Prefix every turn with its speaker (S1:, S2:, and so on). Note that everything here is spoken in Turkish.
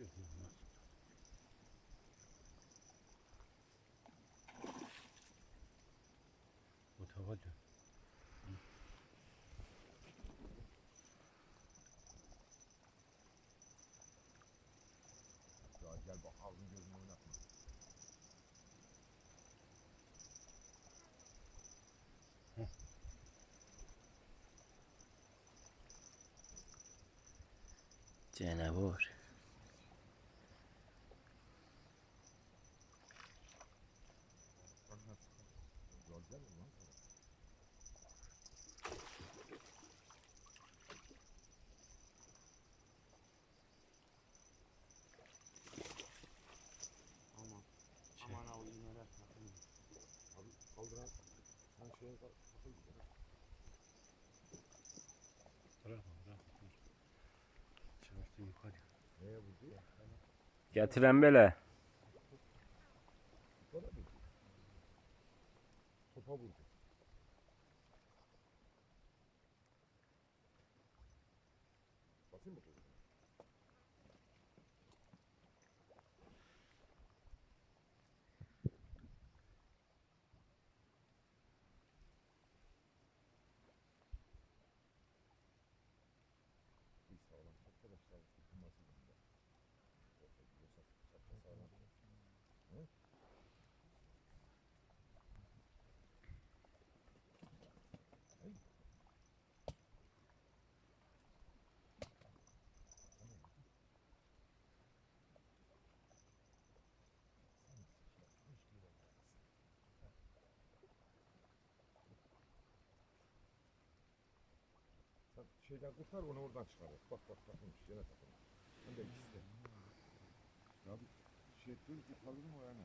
S1: Yok olmaz. Bu tava dön.
S2: Ya gel bak ağzını gözünü oynatma.
S3: Canavar.
S2: Bak nasıl. Gördün mü lan?
S4: Aman.
S1: Şey.
S4: Aman al iğneler.
S2: Abi kaldıran sen şeye kal. Sakın bir kere.
S1: Bırakma bırakma. Çalıştı yukarı.
S2: Neye vurdu ya?
S3: Getiren böyle.
S2: Bana vurdu. Topa vurdu. Basayım mı topu? Bir sağlam arkadaşlar tutulması bunda. Orta gidiyorsa çapta sağlam. Hı? Şeyden kurtar onu oradan çıkar. Bak bak takılmış yine takılmış. Hem de ikisi de. Ya bir şey tüm kurtardım o yani.